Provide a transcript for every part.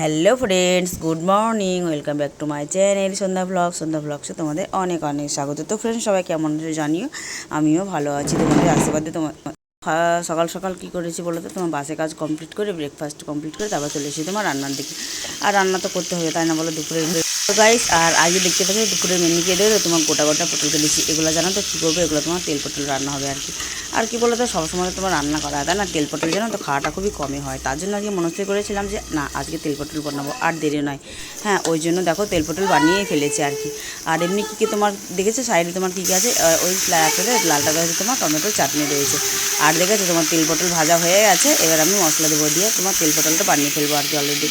Hello friends, good morning, welcome back to my channel Sandhya blog. Sandhya ব্লগসে তোমাদের অনেক অনেক স্বাগত। তো ফ্রেন্ডস, সবাই কেমন আছে জানিও? আমিও ভালো আছি। তোমাদের আশীর্বাদে তোমার সকাল সকাল কি করেছি বলো তো? তোমার বাসে কাজ কমপ্লিট করে ব্রেকফাস্ট কমপ্লিট করে, তারপর চলে এসেছি তোমার রান্নার দিকে। আর রান্না তো করতে হবে, তাই না বলো? দুপুরে গাইস আর আগে দেখতে পাচ্ছি দুপুরের মেনু খেয়ে দেবে তোমার গোটা গোটা পটল কেটেছি এগুলো জানো তো, কী করবে? এগুলো তোমার তেল পটল রান্না হবে আর কি। আর কি বলো তো সবসময় তোমার রান্না করা হয় না? তেল পটল জানো তো, খাওয়াটা খুবই কমই হয়। তার জন্য আজকে মনস্থির করেছিলাম যে, না, আজকে তেল পটল বানাবো, আর দেরি নয়। হ্যাঁ ওই জন্য দেখো, তেল পটল বানিয়ে ফেলেছি আর কি। আর এমনি কী কী তোমার, দেখেছ? সাইডে তোমার কী কী আছে? ওই লালটাতে লালটাতে হচ্ছে তোমার টমেটো চাটনি রয়েছে। আর দেখেছ, তোমার তেল পটল ভাজা হয়ে গেছে, এবার আমি মশলা দেবো দিয়ে তোমার তেল পটলটা বানিয়ে ফেলব আর কি অলরেডি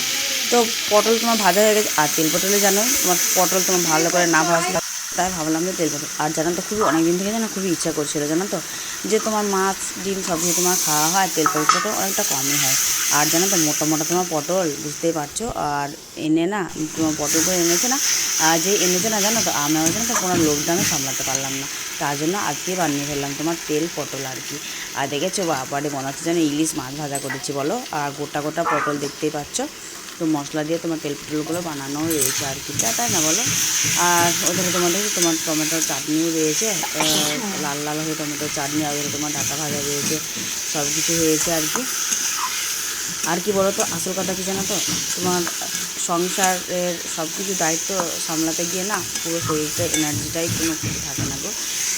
তো পটল তোমার ভাজা হয়ে গেছে। আর তেল পটলে জানো, তোমার পটল তোমার ভালো করে না ভাজলে তাই ভাবলাম যে তেল পটল। আর জানো তো খুবই অনেক দিন থেকে জানো খুবই ইচ্ছা করছিল জানো তো, যে তোমার মাছ, ডিম সব কিছু তোমার খাওয়া হয়, তেল পটলটা তো অনেকটা কমই হয়। আর জানো তো মোটা মোটা তোমার পটল, বুঝতেই পারছ? আর এনে না, তোমার পটল করে এনেছে না, আর যে এনেছে না জানো তো, আমি ওই জন্য তো কোনো আমি সামলাতে পারলাম না। তার জন্য আজকে বানিয়ে ফেললাম তোমার তেল পটল আর কি। আর দেখেছ বাবারে, মনে হচ্ছে যেন ইলিশ মাছ ভাজা করেছি বলো। আর গোটা গোটা পটল দেখতেই পাচ্ছ। তো মশলা দিয়ে তোমার তেল পটলগুলো বানানো রয়েছে আর কি। তাই না বলো? আর ওদের তোমাদের তোমার টমেটোর চাটনিও রয়েছে লাল লাল হয়ে টমেটোর চাটনি আর ওদের তোমার ডাটা ভাজা রয়েছে সব কিছু হয়েছে আর কি। আর কি বলো তো আসল কথা কি জানো তো? তোমার সংসারের সব কিছু দায়িত্ব সামলাতে গিয়ে না পুরো শরীরটা এনার্জিটাই কোনো কিছু থাকে না গো।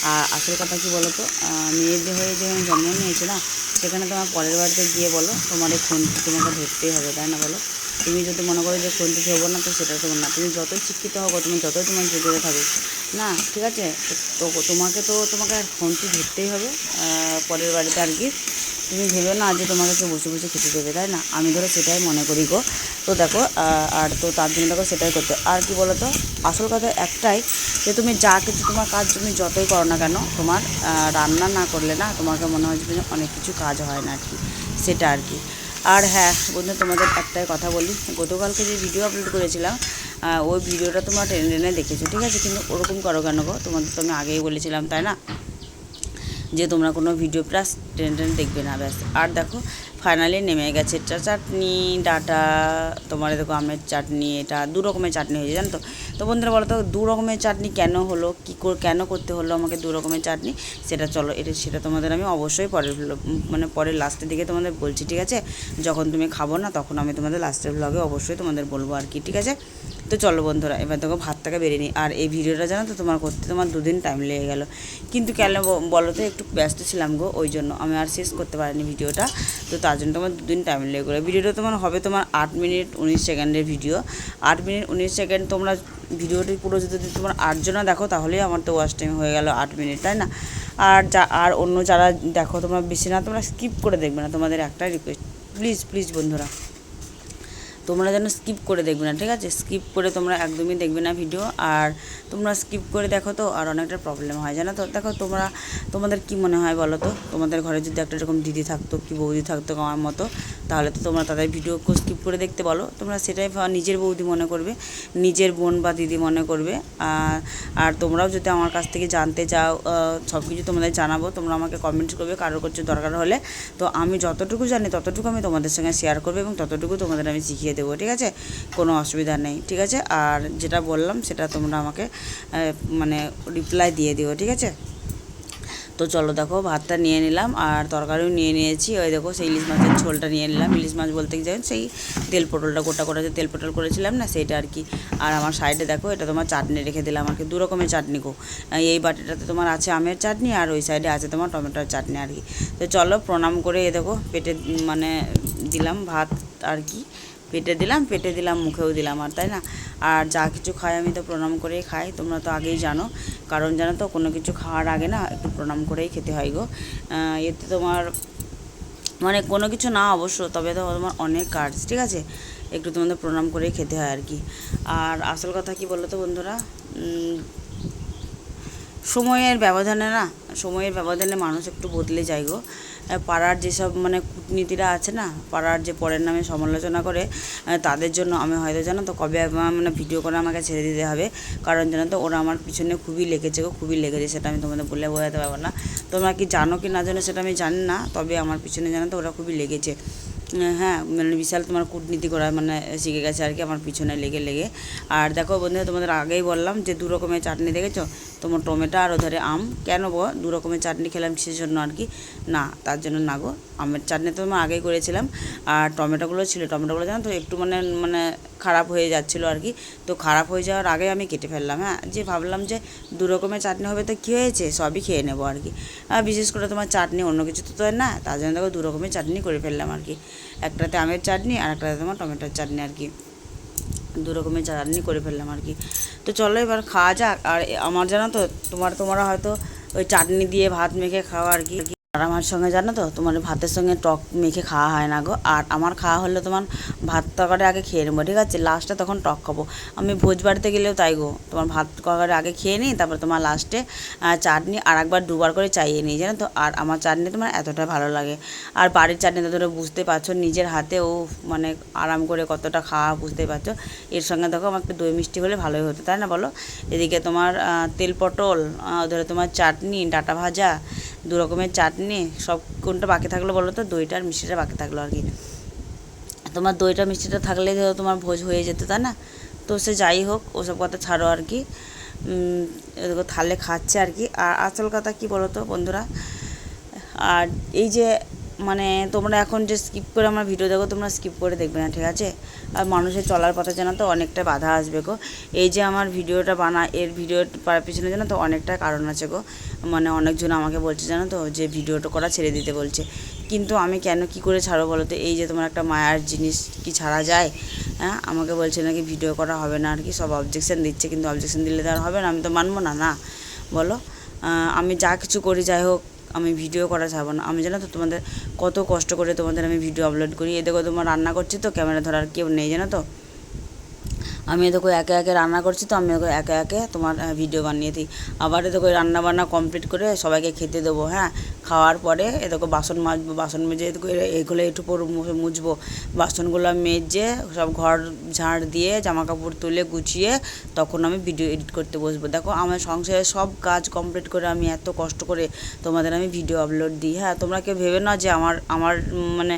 আর আসল কথা কি বলো তো? আহ, মেয়েদের হয়ে যেখানে জন্ম নিয়েছে না সেখানে তোমার পরের বাড়িতে গিয়ে বলো তোমার এই খুন্তি তোমাকে ধরতেই হবে তাই না বলো? তুমি যদি মনে করো যে খুন্তি ধরবো না, তো সেটা তোমার না। তুমি যতই শিক্ষিত হব তুমি যতই তোমার যোগ্যতা থাকো না, ঠিক আছে? তো তোমাকে তো, তোমাকে আর খুন্তি ধরতেই হবে পরের বাড়িতে আর কি। তুমি ভেবে না যে তোমাকে কেউ বসে বসে খেতে দেবে, তাই না? আমি ধরো সেটাই মনে করি গো। তো দেখো আর তো তার জন্য দেখো সেটাই করতে আর কি বলো তো আসল কথা একটাই যে তুমি যা কিছু তোমার কাজ তুমি যতই করো না কেন, তোমার রান্না না করলে না তোমাকে মনে হয় যে অনেক কিছু কাজ হয় না আর কি। সেটা আর কি। আর হ্যাঁ বন্ধু, তোমাদের একটাই কথা বলি। গতকালকে যে ভিডিও আপলোড করেছিলাম ওই ভিডিওটা তোমরা টেনে টেনে দেখেছ, ঠিক আছে? কিন্তু ওরকম করো কেন গো? তোমাদের তো আমি আগেই বলেছিলাম, তাই না? যে তোমরা কোনো ভিডিও প্লাস ট্রেনে ট্রেনে দেখবে না, ব্যাস। আর দেখো ফাইনালি নেমে গেছে। এটা চাটনি, ডাটা, তোমার দেখো আমের চাটনি, এটা দু রকমের চাটনি হয়েছে, জানো তো? তো বন্ধুরা বলো তো, দু রকমের চাটনি কেন হলো, কী কেন করতে হলো আমাকে দু রকমের চাটনি? সেটা চলো, এটা, সেটা তোমাদের আমি অবশ্যই পরের মানে পরের লাস্টের দিকে তোমাদের বলছি, ঠিক আছে? যখন তুমি খাব না, তখন আমি তোমাদের লাস্টের ব্লগে অবশ্যই তোমাদের বলব আর কি, ঠিক আছে? তো চলো বন্ধুরা, এবার দেখো ভাতটাকে বেরিয়ে নিই। আর এই ভিডিওটা জানো তো, তোমার করতে তোমার দুদিন টাইম লেগে গেল। কিন্তু কেন বলো তো, একটু ব্যস্ত ছিলাম গো, ওই জন্য। আমি আর শেষ করতে পারিনি ভিডিওটা, তো তার জন্য তোমার দুদিন টাইম লেগে গেলো। ভিডিওটা তোমার হবে তোমার আট মিনিট উনিশ সেকেন্ডের ভিডিও। আট মিনিট উনিশ সেকেন্ড তোমরা ভিডিওটি পুরো যদি তোমার আটজনা দেখো, তাহলেই আমার তো ওয়াচ টাইম হয়ে গেল আট মিনিট, তাই না? আর যা, আর অন্য যারা দেখো তোমরা বেশি না, তোমরা স্কিপ করে দেখবে না। তোমাদের একটাই রিকোয়েস্ট প্লিজ প্লিজ বন্ধুরা। তোমরা যেন স্কিপ করে দেখবে না, ঠিক আছে? স্কিপ করে তোমরা একদমই দেখবে না ভিডিও আর তোমরা স্কিপ করে দেখো তো, আর অনেকটা প্রবলেম হয়, জানো তো? দেখো তোমরা, তোমাদের কি মনে হয় বলো তো? তোমাদের ঘরে যদি একটা এরকম দিদি থাকতো, কি বৌদি থাকতো আমার মতো, তাহলে তো তোমরা তাদের ভিডিওকে স্কিপ করে দেখতে বলো। তোমরা সেটাই নিজের বৌদি মনে করবে, নিজের বোন বা দিদি মনে করবে, আর আর তোমরাও যদি আমার কাছ থেকে জানতে চাও সব কিছু তোমাদের জানাব, তোমরা আমাকে কমেন্ট করবে কারোর কিছু দরকার হলে। তো আমি যতটুকু জানি, ততটুকু আমি তোমাদের সঙ্গে শেয়ার করব, এবং ততটুকু তোমাদের আমি শিখিয়ে দেবো, ঠিক আছে? কোনো অসুবিধা নেই, ঠিক আছে? আর যেটা বললাম সেটা তোমরা আমাকে মানে রিপ্লাই দিয়ে দিও, ঠিক আছে? তো চলো দেখো, ভাতটা নিয়ে নিলাম আর তরকারিও নিয়ে নিয়েছি। ওই দেখো সেই ইলিশ মাছের ঝোলটা নিয়ে নিলাম। ইলিশ মাছ বলতে যাবেন সেই তেল পটলটা গোটা গোটা যে তেল পটল করেছিলাম না, সেইটা আর কি। আর আমার সাইডে দেখো, এটা তোমার চাটনি রেখে দিলাম আর কি, দু রকমের চাটনি গো। এই বাটিটাতে তোমার আছে আমের চাটনি আর ওই সাইডে আছে তোমার টমেটোর চাটনি আর কি। তো চলো প্রণাম করে এ দেখো, পেটে মানে দিলাম ভাত আর কি। পেটে দিলাম পেটে দিলাম, মুখেও দিলাম আর, তাই না? আর যা কিছু খাই আমি তো প্রণাম করেই খাই, তোমরা তো আগেই জানো। কারণ জানো তো, কোনো কিছু খাওয়ার আগে না একটু প্রণাম করেই খেতে হয় গো। এতে তোমার মানে কোনো কিছু না অবশ্য, তবে তো তোমার অনেক কাজ, ঠিক আছে? একটু তোমাদের প্রণাম করেই খেতে হয় আর কি। আর আসল কথা কি বলো তো বন্ধুরা সময়ের ব্যবধানে না, সময়ের ব্যবধানে মানুষ একটু বদলে যায় গো। পাড়ার যেসব মানে কূটনীতিরা আছে না, পাড়ার যে পরের নামে সমালোচনা করে তাদের জন্য আমি হয়তো জানো তো কবে মানে ভিডিও করে আমাকে ছেড়ে দিতে হবে। কারণ জানো তো ওরা আমার পিছনে খুবই লেগেছে গো, খুবই লেগেছে, সেটা আমি তোমাদের বলে বোঝাতে পারব না। তোমরা কি জানো কি না জানো সেটা আমি জানি না, তবে আমার পিছনে জানো তো ওরা খুবই লেগেছে। হ্যাঁ মানে বিশাল তোমার কূটনীতি করা মানে শিখে গেছে আর কি আমার পিছনে লেগে লেগে। আর দেখো বন্ধু তোমাদের আগেই বললাম যে দু রকমের চাটনি দেখেছ? তোমার টমেটো আর ওধারে আম। কেন গো? দু রকমের চাটনি খেলাম সেজন্য জন্য আর কি? না, তার জন্য না গো। আমের চাটনি তো আমি আগেই করেছিলাম, আর টমেটোগুলো ছিল, টমেটোগুলো জানো তো একটু মানে মানে খারাপ হয়ে যাচ্ছিল আর কি। তো খারাপ হয়ে যাওয়ার আগে আমি কেটে ফেললাম হ্যাঁ। যে ভাবলাম যে দু রকমের চাটনি হবে তো কী হয়েছে, সবই খেয়ে নেব আর কি। আর বিশেষ করে তোমার চাটনি, অন্য কিছু তো না, তার জন্য দেখো দু রকমের চাটনি করে ফেললাম আর কি। একটাতে আমের চাটনি, আর একটাতে তোমার টমেটোর চাটনি আর কি। দু রকমের চাটনি করে ফেললাম আর কি। তো চলো এবার খাওয়া যাক, আর আমার জানো তো, তোমার তোমরা হয়তো ওই চাটনি দিয়ে ভাত মেখে খাওয়া আর কি। আর আমার সঙ্গে জানো তো, তোমার ভাতের সঙ্গে টক মেখে খাওয়া হয় না গো। আর আমার খাওয়া হলে তোমার ভাত তরকারি আগে খেয়ে নেব, ঠিক আছে? লাস্টে তখন টক খাব। আমি ভোজ বাড়িতে গেলেও তাই গো, তোমার ভাত তরকারি আগে খেয়ে নিই, তারপর তোমার লাস্টে চাটনি আর একবার দুবার করে চাইয়ে নিই, জানো তো? আর আমার চাটনি তোমার এতটা ভালো লাগে। আর বাড়ির চাটনি তো ধরো বুঝতে পারছ, নিজের হাতে ও মানে আরাম করে কতটা খাওয়া বুঝতে পারছ। এর সঙ্গে দেখো আমার একটু দই মিষ্টি হলে ভালোই হতো, তাই না বলো? এদিকে তোমার তেল পটল ধরো তোমার চাটনি, ডাটা ভাজা দু রকমের চাটনি, সব কোনটা বাকি থাকল বলো তো? দইটা আর মিষ্টিটা বাকি থাকল আর কি। তোমার দইটা, মিষ্টিটা থাকলে ধরো তোমার ভোজ হয়ে যেত, তাই না? তো সে যাই হোক, ওসব কথা ছাড়ো আর কি। থালে খাচ্ছে আর কি। আর আসল কথা কি বলো তো বন্ধুরা? আর এই যে মানে তোমরা এখন যে স্কিপ করে আমার ভিডিও দেখো, তোমরা স্কিপ করে দেখবে না, ঠিক আছে? আর মানুষের চলার পথে জানো তো অনেকটা বাধা আসবে গো। এই যে আমার ভিডিওটা বানা, এর ভিডিও পাওয়ার পিছনে জানো তো অনেকটা কারণ আছে গো। মানে অনেকজন আমাকে বলছে, জানো তো, যে ভিডিওটা করা ছেড়ে দিতে বলছে। কিন্তু আমি কেন, কি করে ছাড়ো বলো তো? এই যে তোমার একটা মায়ার জিনিস কি ছাড়া যায়? হ্যাঁ? আমাকে বলছে নাকি ভিডিও করা হবে না, আর কি সব অবজেকশন দিচ্ছে, কিন্তু অবজেকশন দিলে তো আর হবে না, আমি তো মানবো না না। বলো? আমি যা কিছু করি, যাই হোক আমি ভিডিও করা ছাড়বো না। আমি জানো তো তোমাদের কত কষ্ট করে তোমাদের আমি ভিডিও আপলোড করি। এ দেখো তোমার রান্না করছি তো ক্যামেরা ধরার কেউ নেই জানো তো। আমি দেখো একে একে রান্না করছি তো, আমি ওকে একে একে তোমার ভিডিও বানিয়ে দিই। আবার এ দেখো রান্না বান্না কমপ্লিট করে সবাইকে খেতে দেবো হ্যাঁ? খাওয়ার পরে এ দেখো বাসন মাজবো, বাসন মেজে এগুলো একটু পর মুছবো বাসনগুলো মেজে সব ঘর ঝাড় দিয়ে জামা কাপড় তুলে গুছিয়ে তখন আমি ভিডিও এডিট করতে বসবো। দেখো আমার সংসারের সব কাজ কমপ্লিট করে আমি এত কষ্ট করে তোমাদের আমি ভিডিও আপলোড দিই। হ্যাঁ তোমরা কেউ ভেবে না যে আমার আমার মানে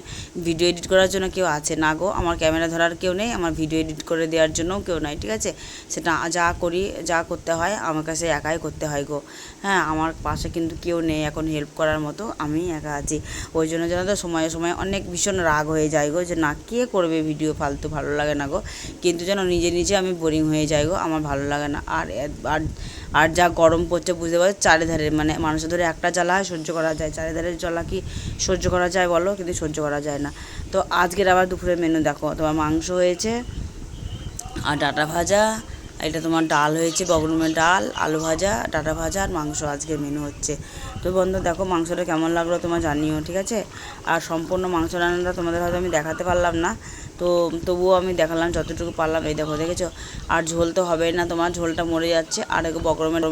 ভিডিও এডিট করার জন্য কেউ আছে। না গো, আমার ক্যামেরা ধরার কেউ নেই, আমার ভিডিও এডিট করে দেওয়ার জন্যও কেউ নাই, ঠিক আছে? সেটা যা করি, যা করতে হয়, আমার কাছে একাই করতে হয় গো। হ্যাঁ আমার পাশে কিন্তু কেউ নেই, এখন হেল্প করার মতো আমি একা আছি। ওই জন্য যেন তো সময়ে সময়ে অনেক ভীষণ রাগ হয়ে যায় গো, যে না, কে করবে ভিডিও ফালতু, ভালো লাগে না গো। কিন্তু যেন নিজে নিজে আমি বোরিং হয়ে যাই গো, আমার ভালো লাগে না। আর আর আর যা গরম পড়ছে, বুঝতে পারছ? চারিধারে মানে মানুষের ধরে একটা জ্বালা হয়, সহ্য করা যায়। চারিধারে জ্বালা কি সহ্য করা যায় বলো? কিন্তু সহ্য করা যায় না। তো আজকের আবার দুপুরের মেনু দেখো। তোমার মাংস হয়েছে, আর ডাটা ভাজা এটা তোমার ডাল হয়েছে, বগরুমের ডাল, আলু ভাজা, ডাটা ভাজা আর মাংস। আজকের মেনু হচ্ছে। তো বন্ধু, দেখো মাংসটা কেমন লাগল তোমার জানিও, ঠিক আছে? আর সম্পূর্ণ মাংস রান্নাটা তোমাদের হয়তো আমি দেখাতে পারলাম না। তো তবুও আমি দেখালাম, যতটুকু পারলাম। এই দেখো, দেখেছ? আর ঝোল তো হবেই না, তোমার ঝোলটা মরে যাচ্ছে। আর বগরমের